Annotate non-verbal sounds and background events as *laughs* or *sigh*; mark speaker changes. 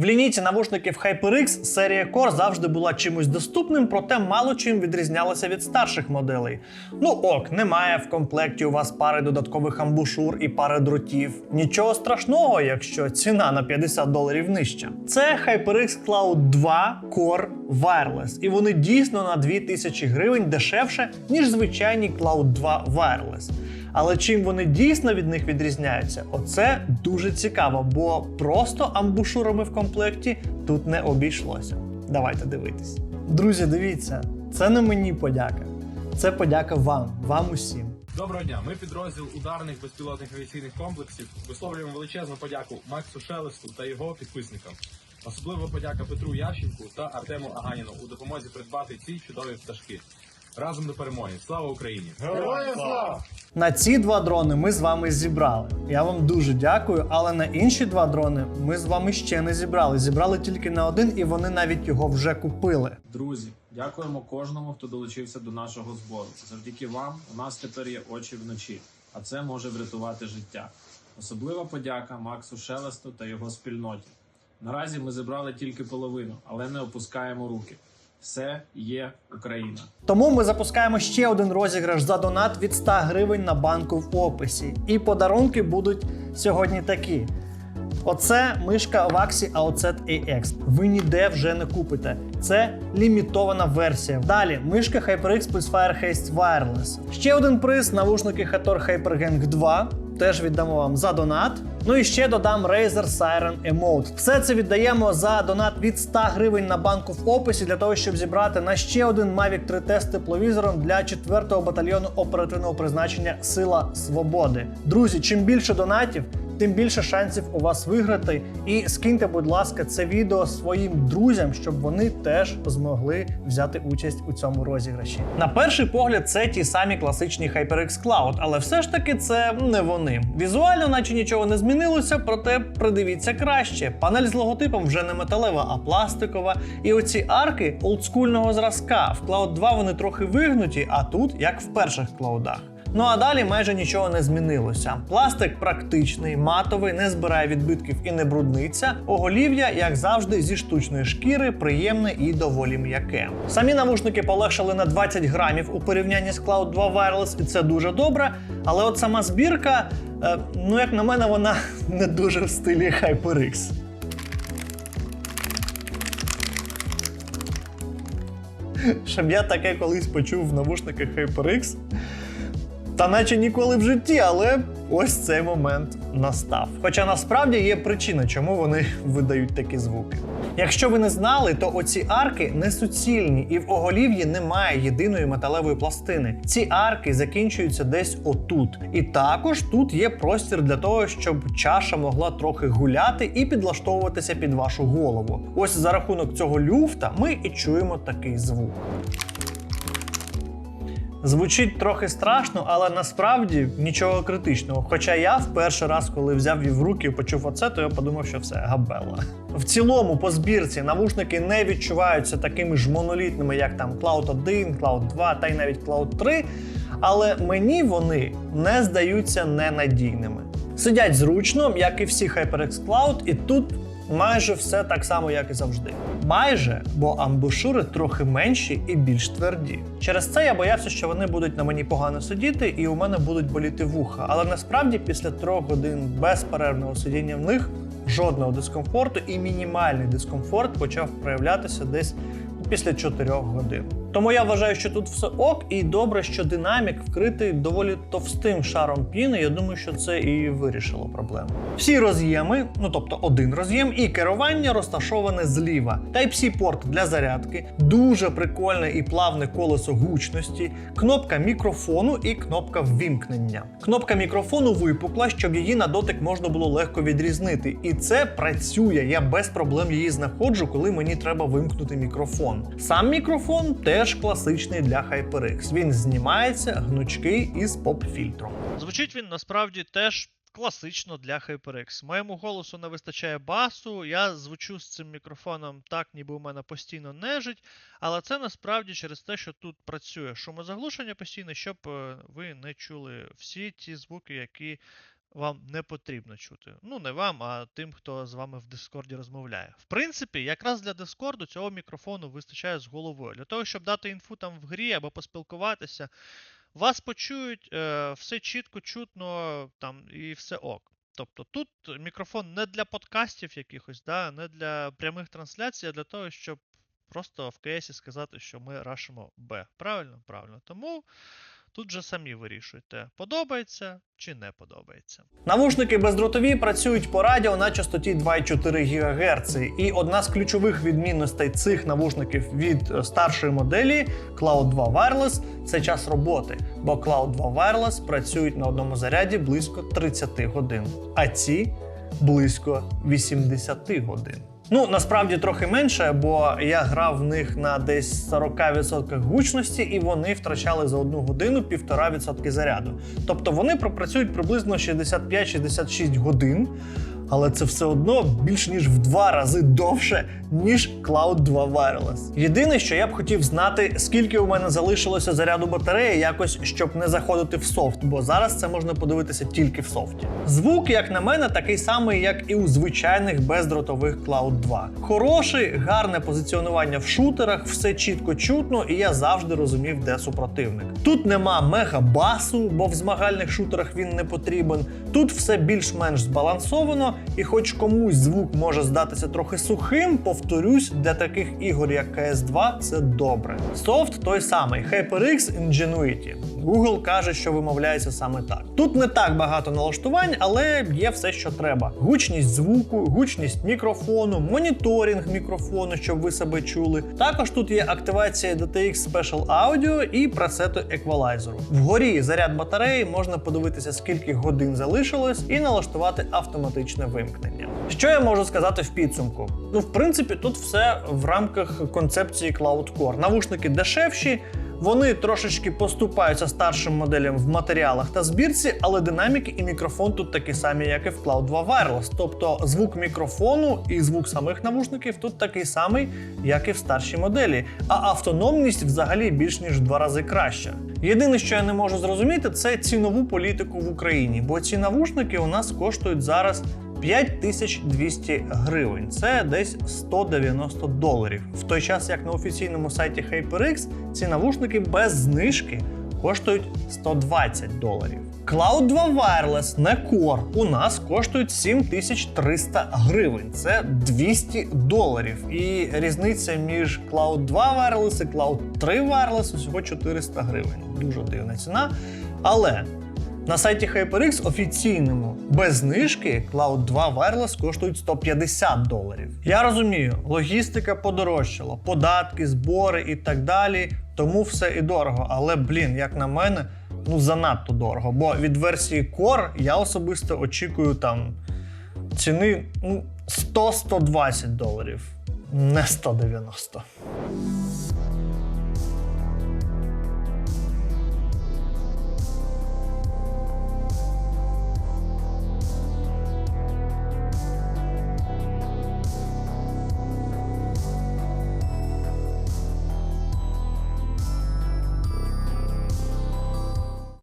Speaker 1: В лінійці навушників HyperX серія Core завжди була чимось доступним, проте мало чим відрізнялася від старших моделей. Ну ок, немає в комплекті у вас пари додаткових амбушур і пари дротів. Нічого страшного, якщо ціна на 50 доларів нижча. Це HyperX Cloud 2 Core Wireless, і вони дійсно на 2000 гривень дешевше, ніж звичайні Cloud 2 Wireless. Але чим вони дійсно від них відрізняються, оце дуже цікаво, бо просто амбушурами в комплекті тут не обійшлося. Давайте дивитись. Друзі, дивіться, це не мені подяка. Це подяка вам, вам усім.
Speaker 2: Доброго дня. Ми підрозділ ударних безпілотних авіаційних комплексів висловлюємо величезну подяку Максу Шелесту та його підписникам. Особливо подяка Петру Ященку та Артему Аганіну у допомозі придбати ці чудові пташки. Разом до перемоги. Слава Україні!
Speaker 3: Героям слава!
Speaker 1: На ці два дрони ми з вами зібрали. Я вам дуже дякую, але на інші два дрони ми з вами ще не зібрали. Зібрали тільки на один, і вони навіть його вже купили.
Speaker 3: Друзі, дякуємо кожному, хто долучився до нашого збору. Завдяки вам у нас тепер є очі вночі, а це може врятувати життя. Особлива подяка Максу Шелесту та його спільноті. Наразі ми зібрали тільки половину, але не опускаємо руки. Все є Україна.
Speaker 1: Тому ми запускаємо ще один розіграш за донат від 100 гривень на банку в описі. І подарунки будуть сьогодні такі. Оце мишка Vaxi AOZ AX. Ви ніде вже не купите. Це лімітована версія. Далі мишка HyperX Pulsefire Haste Wireless. Ще один приз навушники Hator HyperGang 2. Теж віддамо вам за донат. Ну і ще додам Razer Siren Emote. Все це віддаємо за донат від 100 гривень на банку в описі для того, щоб зібрати на ще один Mavic 3T з тепловізором для 4-го батальйону оперативного призначення Сила Свободи. Друзі, чим більше донатів, тим більше шансів у вас виграти. І скиньте, будь ласка, це відео своїм друзям, щоб вони теж змогли взяти участь у цьому розіграші. На перший погляд, це ті самі класичні HyperX Cloud, але все ж таки це не вони. Візуально, наче нічого не змінилося, проте придивіться краще. Панель з логотипом вже не металева, а пластикова. І оці арки олдскульного зразка. В Cloud 2 вони трохи вигнуті, а тут як в перших клаудах. Ну а далі майже нічого не змінилося. Пластик практичний, матовий, не збирає відбитків і не брудниться. Оголів'я, як завжди, зі штучної шкіри, приємне і доволі м'яке. Самі навушники полегшали на 20 грамів у порівнянні з Cloud 2 Wireless, і це дуже добре. Але от сама збірка, е, ну як на мене, вона *laughs* не дуже в стилі HyperX. Щоб я таке колись почув в навушниках HyperX, та наче ніколи в житті, але ось цей момент настав. Хоча насправді є причина, чому вони *laughs* видають такі звуки. Якщо ви не знали, то оці арки не суцільні, і в оголів'ї немає єдиної металевої пластини. Ці арки закінчуються десь отут. І також тут є простір для того, щоб чаша могла трохи гуляти і підлаштовуватися під вашу голову. Ось за рахунок цього люфта ми і чуємо такий звук. Звучить трохи страшно, але насправді нічого критичного. Хоча я в перший раз, коли взяв її в руки і почув оце, то я подумав, що все габела. В цілому, по збірці навушники не відчуваються такими ж монолітними, як там Cloud 1, Cloud 2 та й навіть Cloud 3. Але мені вони не здаються ненадійними. Сидять зручно, як і всі HyperX Cloud, і тут майже все так само, як і завжди. Майже, бо амбушури трохи менші і більш тверді. Через це я боявся, що вони будуть на мені погано сидіти, і у мене будуть боліти вуха. Але насправді після трьох годин безперервного сидіння в них жодного дискомфорту і мінімальний дискомфорт почав проявлятися десь після 4 годин. Тому я вважаю, що тут все ок, і добре, що динамік вкритий доволі товстим шаром піни. Я думаю, що це і вирішило проблему. Всі роз'єми, ну тобто один роз'єм, і керування розташоване зліва. Type-C порт для зарядки, дуже прикольне і плавне колесо гучності, кнопка мікрофону і кнопка ввімкнення. Кнопка мікрофону випукла, щоб її на дотик можна було легко відрізнити. І це працює. Я без проблем її знаходжу, коли мені треба вимкнути мікрофон. Сам мікрофон теж класичний для HyperX. Він знімається гнучкий із поп-фільтром.
Speaker 4: Звучить він насправді теж класично для HyperX. Моєму голосу не вистачає басу, я звучу з цим мікрофоном так, ніби у мене постійно нежить, але це насправді через те, що тут працює шумозаглушення постійно, щоб е, ви не чули всі ті звуки, які вам не потрібно чути. Ну, не вам, а тим, хто з вами в Дискорді розмовляє. В принципі, якраз для Дискорду цього мікрофону вистачає з головою. Для того, щоб дати інфу там в грі або поспілкуватися, вас почують, е, все чітко, чутно там і все ок. Тобто тут мікрофон не для подкастів якихось, да, не для прямих трансляцій, а для того, щоб просто в КСі сказати, що ми рашимо Б. Правильно? Правильно. Тому тут же самі вирішуйте, подобається чи не подобається.
Speaker 1: Навушники бездротові працюють по радіо на частоті 2,4 ГГц. І одна з ключових відмінностей цих навушників від е, старшої моделі Cloud 2 Wireless це час роботи. Бо Cloud 2 Wireless працюють на одному заряді близько 30 годин, а ці близько 80 годин. Ну, насправді трохи менше, бо я грав в них на десь 40% гучності, і вони втрачали за одну годину 1,5% заряду. Тобто вони пропрацюють приблизно 65-66 годин, але це все одно більш ніж в два рази довше, ніж Cloud 2 Wireless. Єдине, що я б хотів знати, скільки у мене залишилося заряду батареї, якось щоб не заходити в софт, бо зараз це можна подивитися тільки в софті. Звук, як на мене, такий самий, як і у звичайних бездротових Cloud 2. Хороший, гарне позиціонування в шутерах, все чітко чутно, і я завжди розумів, де супротивник. Тут нема мега басу, бо в змагальних шутерах він не потрібен. Тут все більш-менш збалансовано, і хоч комусь звук може здатися трохи сухим, повторюсь, для таких ігор, як CS2, це добре. Софт той самий HyperX Ingenuity. Google каже, що вимовляється саме так. Тут не так багато налаштувань, але є все, що треба: гучність звуку, гучність мікрофону, моніторинг мікрофону, щоб ви себе чули. Також тут є активація DTX Special Audio і пресету еквалайзеру. Вгорі заряд батареї можна подивитися, скільки годин залишилось, і налаштувати автоматичне вимкнення. Що я можу сказати в підсумку? Ну, в принципі, тут все в рамках концепції Cloud Core. Навушники дешевші. Вони трошечки поступаються старшим моделям в матеріалах та збірці, але динаміки і мікрофон тут такі самі, як і в Cloud 2 Wireless. Тобто звук мікрофону і звук самих навушників тут такий самий, як і в старшій моделі. А автономність взагалі більш ніж в два рази краща. Єдине, що я не можу зрозуміти, це цінову політику в Україні, бо ці навушники у нас коштують зараз 5200 гривень. Це десь 190 доларів. В той час, як на офіційному сайті HyperX, ці навушники без знижки коштують 120 доларів. Cloud 2 Wireless не Core у нас коштують 7300 гривень. Це 200 доларів. І різниця між Cloud 2 Wireless і Cloud 3 Wireless усього 400 гривень. Дуже дивна ціна. Але на сайті HyperX офіційному без знижки Cloud 2 Wireless коштують 150 доларів. Я розумію, логістика подорожчала, податки, збори і так далі. Тому все і дорого. Але, блін, як на мене, ну занадто дорого. Бо від версії Core я особисто очікую там ціни ну, 100-120 доларів, не 190.